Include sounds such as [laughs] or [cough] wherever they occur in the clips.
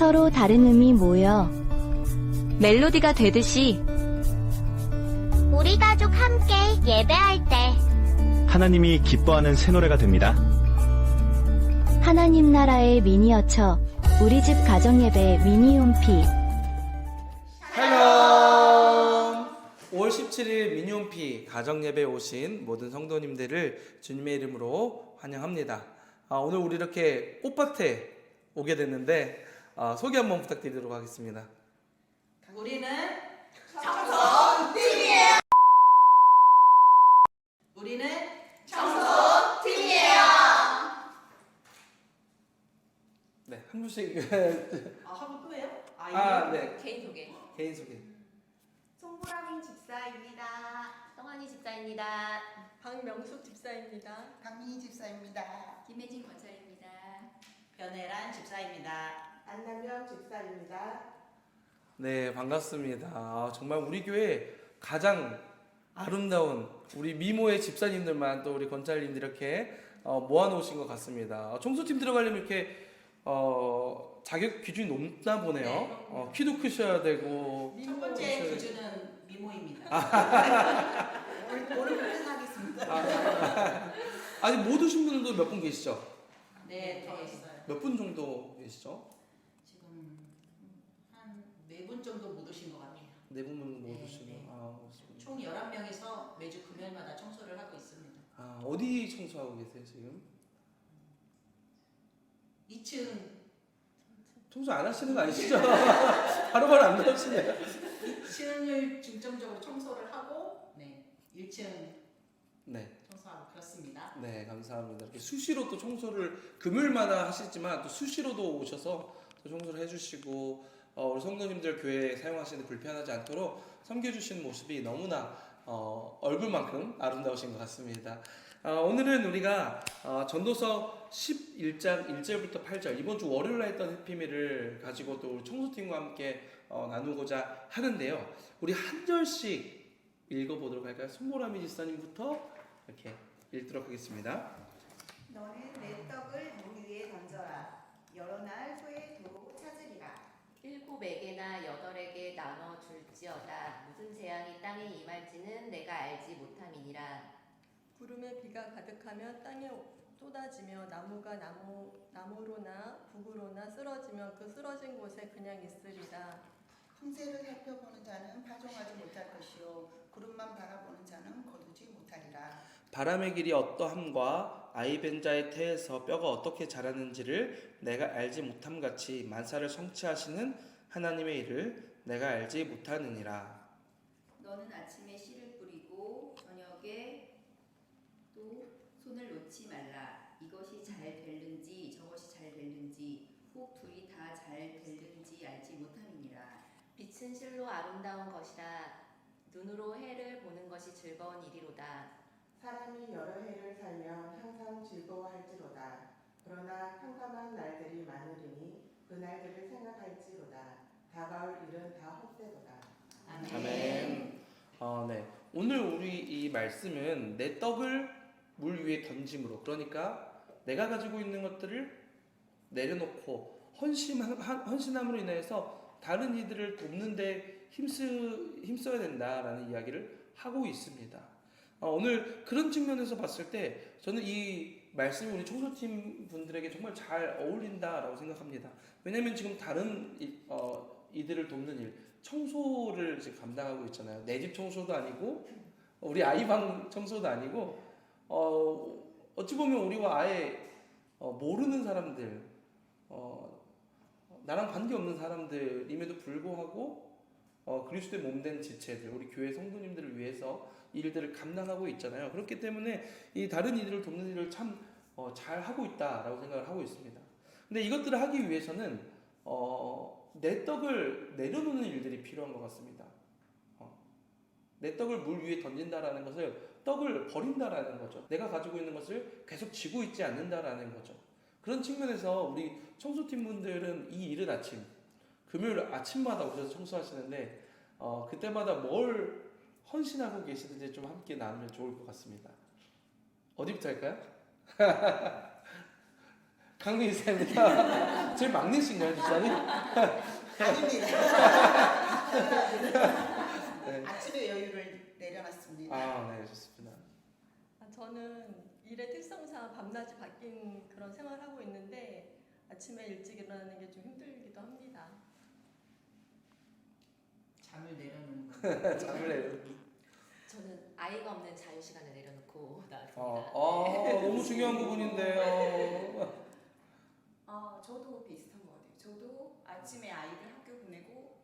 서로 다른 음이 모여 멜로디가 되듯이 우리 가족 함께 예배할 때 하나님이 기뻐하는 새 노래가 됩니다. 하나님 나라의 미니어처 우리 집 가정 예배 미니 홈피 헬로 5월 17일 미니홈피 가정예배에 오신 모든 성도님들을 주님의 이름으로 환영합니다. 아, 오늘 우리 이렇게 꽃밭에 오게 됐는데 아, 소개 한번 부탁드리도록 하겠습니다. 우리는 청소팀이에요. 우리는 청소팀이에요. 네, 한 분씩 [laughs] 아, 하고 또 해요? 아, 아, 네. 개인 소개. 개인 소개. 송보라민 집사입니다. 성환이 집사입니다. 박명숙 집사입니다. 강민희 집사입니다. 김혜진 권사입니다. 변혜란 집사입니다. 안남영 집사입니다. 네, 반갑습니다. 아, 정말 우리 교회 가장 아름다운 우리 미모의 집사님들만 또 우리 권찰님들 이렇게 어, 모아놓으신 것 같습니다. 어, 청소팀 들어가려면 이렇게 어, 자격 기준이 높나 보네요. 네. 어, 키도 크셔야 되고 첫 번째 그렇죠. 기준은 미모입니다. 오늘 오늘 고생하겠습니다. 아직 못 오신 분들도 몇 분 계시죠? 네, 더 있어요. 몇 분 정도 계시죠? 네분 정도 못 오신 것 같아요. 네 분은 못 네, 오시고 네. 아, 그렇습니다. 총 11명이서 매주 금요일마다 청소를 하고 있습니다. 아, 어디 청소하고 계세요 지금? 2층 청소 안 하시는 거 아니시죠? [laughs] 바로바로 안 나오시네요. 2층을 중점적으로 청소를 하고 네, 1층 네. 청소하고 그렇습니다. 네, 감사합니다. 이렇게 수시로 또 청소를 금요일마다 하시지만 또 수시로도 오셔서 또 청소를 해주시고 어, 우리 성도님들 교회 사용하시는 데 불편하지 않도록 섬겨주시는 모습이 너무나 어, 얼굴만큼 아름다우신 것 같습니다. 어, 오늘은 우리가 어, 전도서 11장 1절부터 8절 이번 주 월요일 날 했던 해피미를 가지고 또 청소팀과 함께 어, 나누고자 하는데요. 우리 한 절씩 읽어보도록 할까요? 손보라미 지사님부터 이렇게 읽도록 하겠습니다. 너는 내 떡을 물 위에 던져라. 여러 날 후에 도로 찾으리라. 일곱에게나 여덟에게 나눠 줄지어다. 무슨 재앙이 땅에 임할지는 내가 알지 못함이니라. 구름에 비가 가득하며 땅에 쏟아지며 나무가 나무 나무로나 북으로나 쓰러지면 그 쓰러진 곳에 그냥 있으리라. 풍세를 살펴보는 자는 파종하지 못할 것이요 구름만 바라보는 자는 거두지 못하리라. 바람의 길이 어떠함과 아이벤자의 태에서 뼈가 어떻게 자라는지를 내가 알지 못함 같이 만사를 성취하시는 하나님의 일을 내가 알지 못하느니라. 너는 아침에 씨를 뿌리고 저녁에 또 손을 놓지 말라. 이것이 잘 될는지 저것이 잘 될는지 혹 둘이 다 잘 될는지 알지 못함이니라. 빛은 실로 아름다운 것이라. 눈으로 해를 보는 것이 즐거운 일이로다. 사람이 여러 해를 살면 항상 즐거워할지로다. 그러나 캄캄한 날들이 많으리니 그 날들을 생각할지로다. 다가올 일은 다 헛되도다. 아멘. 아멘. 어, 네. 오늘 우리 이 말씀은 내 떡을 물 위에 던짐으로 그러니까 내가 가지고 있는 것들을 내려놓고 헌신 헌신함으로 인해서 다른 이들을 돕는데 힘쓰 힘써야 된다라는 이야기를 하고 있습니다. 어, 오늘 그런 측면에서 봤을 때 저는 이 말씀이 우리 청소팀 분들에게 정말 잘 어울린다라고 생각합니다. 왜냐하면 지금 다른 이, 어, 이들을 돕는 일, 청소를 지금 감당하고 있잖아요. 내 집 청소도 아니고 우리 아이 방 청소도 아니고 어, 어찌 보면 우리와 아예 어, 모르는 사람들, 어, 나랑 관계 없는 사람들임에도 불구하고 어, 그리스도의 몸된 지체들, 우리 교회 성도님들을 위해서 이 일들을 감당하고 있잖아요. 그렇기 때문에 이 다른 이들을 돕는 일을 참 어, 잘 하고 있다라고 생각을 하고 있습니다. 근데 이것들을 하기 위해서는 어, 내 떡을 내려놓는 일들이 필요한 것 같습니다. 어, 내 떡을 물 위에 던진다라는 것을 떡을 버린다라는 거죠. 내가 가지고 있는 것을 계속 쥐고 있지 않는다라는 거죠. 그런 측면에서 우리 청소팀 분들은 이 이른 아침, 금요일 아침마다 오셔서 청소하시는데 어, 그때마다 뭘 헌신하고 계시는지 좀 함께 나누면 좋을 것 같습니다. 어디부터 할까요? [laughs] 강민희 사입니다. [laughs] 제일 막내신가요, 집사님? [laughs] 아닙니다. 네. 아침에 여유를 내려놨습니다. 아, 네, 좋습니다. 아, 저는 일의 특성상 밤낮이 바뀐 그런 생활을 하고 있는데 아침에 일찍 일어나는 게 좀 힘들기도 합니다. 잠을 내려놓는 거. 잠을 내요. 저는 아이가 없는 자유 시간을 내려놓고 [laughs] 나왔습니다. 어, 어, 너무 중요한 부분인데요. 아, 저도 비슷한 것 같아요. 저도 아침에 아이들 학교 보내고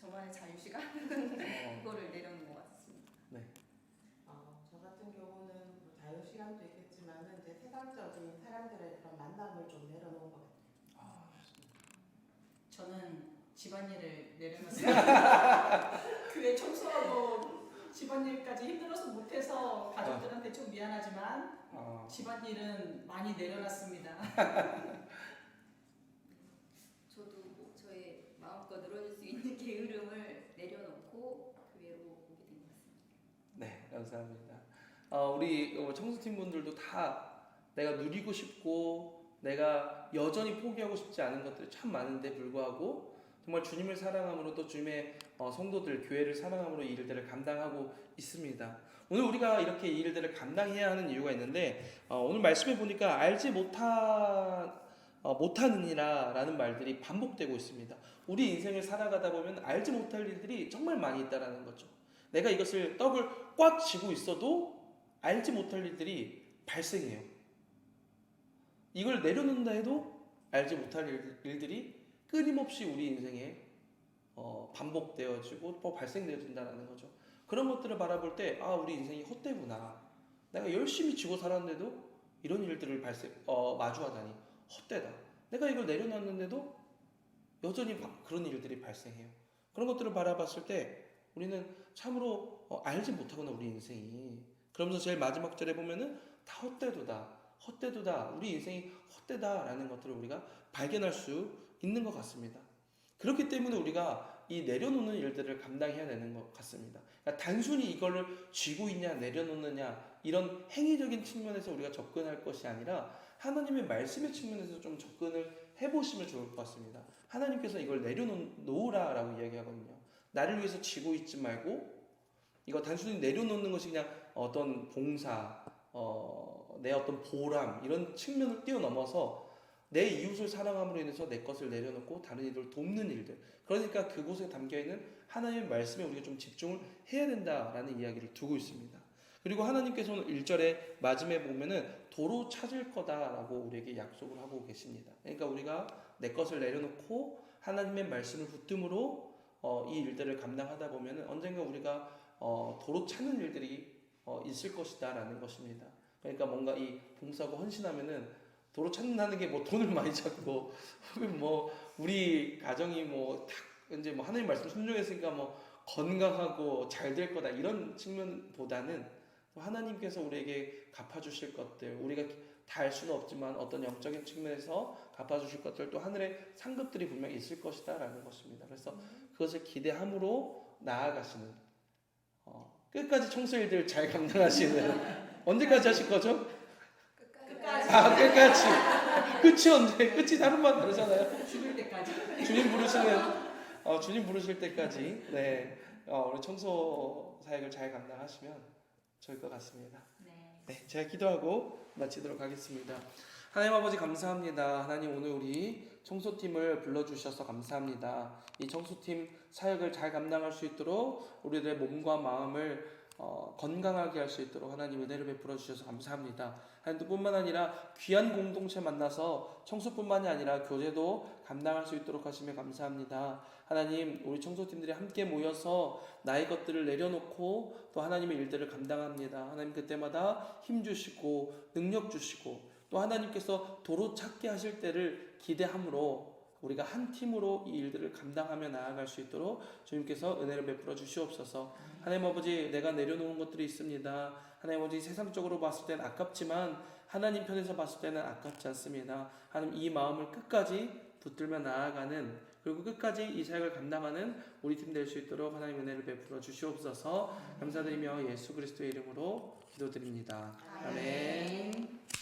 저만의 자유 시간 어, [laughs] 그거를 내려놓은 것 같습니다. 어, 저 같은 경우는 뭐 자유 시간도 있겠지만은 이제 세상적인 사람들의 그런 만남을 좀 내려놓은 것 같아요. 저는 집안일을 내려놨어요. [laughs] 교회 청소하고 집안일까지 힘들어서 못해서 가족들한테 좀 미안하지만 아, 집안일은 많이 내려놨습니다. [laughs] 저도 뭐 저의 마음껏 늘어질 수 있는 게으름을 내려놓고 교회로 오게 된 것 같습니다. 네, 감사합니다. 어, 우리 어, 청소팀 분들도 다 내가 누리고 싶고 내가 여전히 포기하고 싶지 않은 것들이 참 많은데 불구하고 정말 주님을 사랑함으로 또 주님의 어, 성도들 교회를 사랑함으로 이 일들을 감당하고 있습니다. 오늘 우리가 이렇게 이 일들을 감당해야 하는 이유가 있는데 어, 오늘 말씀해 보니까 알지 못한 어, 못하느니라라는 말들이 반복되고 있습니다. 우리 인생을 살아가다 보면 알지 못할 일들이 정말 많이 있다라는 거죠. 내가 이것을 떡을 꽉 쥐고 있어도 알지 못할 일들이 발생해요. 이걸 내려놓는다 해도 알지 못할 일- 일들이 끊임없이 우리 인생에 어, 반복되어지고 또 발생되어진다는 거죠. 그런 것들을 바라볼 때, 아, 우리 인생이 헛되구나. 내가 열심히 쥐고 살았는데도 이런 일들을 발생, 어, 마주하다니 헛되다. 내가 이걸 내려놨는데도 여전히 바- 그런 일들이 발생해요. 그런 것들을 바라봤을 때 우리는 참으로 어, 알지 못하구나 우리 인생이. 그러면서 제일 마지막 절에 보면은 다 헛되도다, 헛되도다, 우리 인생이 헛되다라는 것들을 우리가 발견할 수 있는 것 같습니다. 그렇기 때문에 우리가 이 내려놓는 일들을 감당해야 되는 것 같습니다. 그러니까 단순히 이거를 쥐고 있냐 내려놓느냐 이런 행위적인 측면에서 우리가 접근할 것이 아니라 하나님의 말씀의 측면에서 좀 접근을 해보시면 좋을 것 같습니다. 하나님께서 이걸 내려놓으라라고 이야기하거든요. 나를 위해서 쥐고 있지 말고 이거 단순히 내려놓는 것이 그냥 어떤 봉사, 어, 내 어떤 보람 이런 측면을 뛰어넘어서 내 이웃을 사랑함으로 인해서 내 것을 내려놓고 다른 이들을 돕는 일들. 그러니까 그곳에 담겨 있는 하나님의 말씀에 우리가 좀 집중을 해야 된다라는 이야기를 두고 있습니다. 그리고 하나님께서 오늘 1절에 마지막에 보면은 도로 찾을 거다라고 우리에게 약속을 하고 계십니다. 그러니까 우리가 내 것을 내려놓고 하나님의 말씀을 붙듦으로 어, 이 일들을 감당하다 보면은 언젠가 우리가 어, 도로 찾는 일들이 어, 있을 것이다라는 것입니다. 그러니까 뭔가 이 봉사하고 헌신하면은 도로 찾는다는 게 뭐 돈을 [laughs] 많이 찾고 혹은 뭐 우리 가정이 뭐 탁 이제 뭐 하나님 말씀 순종했으니까 뭐 건강하고 잘 될 거다 이런 측면보다는 하나님께서 우리에게 갚아주실 것들 우리가 다 할 수는 없지만 어떤 영적인 측면에서 갚아주실 것들 또 하늘의 상급들이 분명히 있을 것이다라는 것입니다. 그래서 그것을 기대함으로 나아가시는 어, 끝까지 청소일들 잘 감당하시는 [laughs] 언제까지 하실 거죠? 끝까지 아 끝까지 끝이 언제? 끝이 다른 말 다르잖아요. 죽을 때까지. 주님 부르시는 어, 주님 부르실 때까지 네 어, 우리 청소 사역을 잘 감당하시면 좋을 것 같습니다. 네. 네, 제가 기도하고 마치도록 하겠습니다. 하나님 아버지 감사합니다. 하나님 오늘 우리 청소팀을 불러주셔서 감사합니다. 이 청소팀 사역을 잘 감당할 수 있도록 우리들의 몸과 마음을 어, 건강하게 할 수 있도록 하나님 은혜를 베풀어 주셔서 감사합니다. 하나님 뿐만 아니라 귀한 공동체 만나서 청소뿐만이 아니라 교제도 감당할 수 있도록 하시며 감사합니다. 하나님 우리 청소팀들이 함께 모여서 나의 것들을 내려놓고 또 하나님의 일들을 감당합니다. 하나님 그때마다 힘 주시고 능력 주시고 또 하나님께서 도로 찾게 하실 때를 기대함으로 우리가 한 팀으로 이 일들을 감당하며 나아갈 수 있도록 주님께서 은혜를 베풀어 주시옵소서. 하나님 아버지 내가 내려놓은 것들이 있습니다. 하나님 아버지 세상적으로 봤을 때는 아깝지만 하나님 편에서 봤을 때는 아깝지 않습니다. 하나님 이 마음을 끝까지 붙들며 나아가는 그리고 끝까지 이 사역을 감당하는 우리 팀 될 수 있도록 하나님 은혜를 베풀어 주시옵소서 감사드리며 예수 그리스도의 이름으로 기도드립니다. 아멘.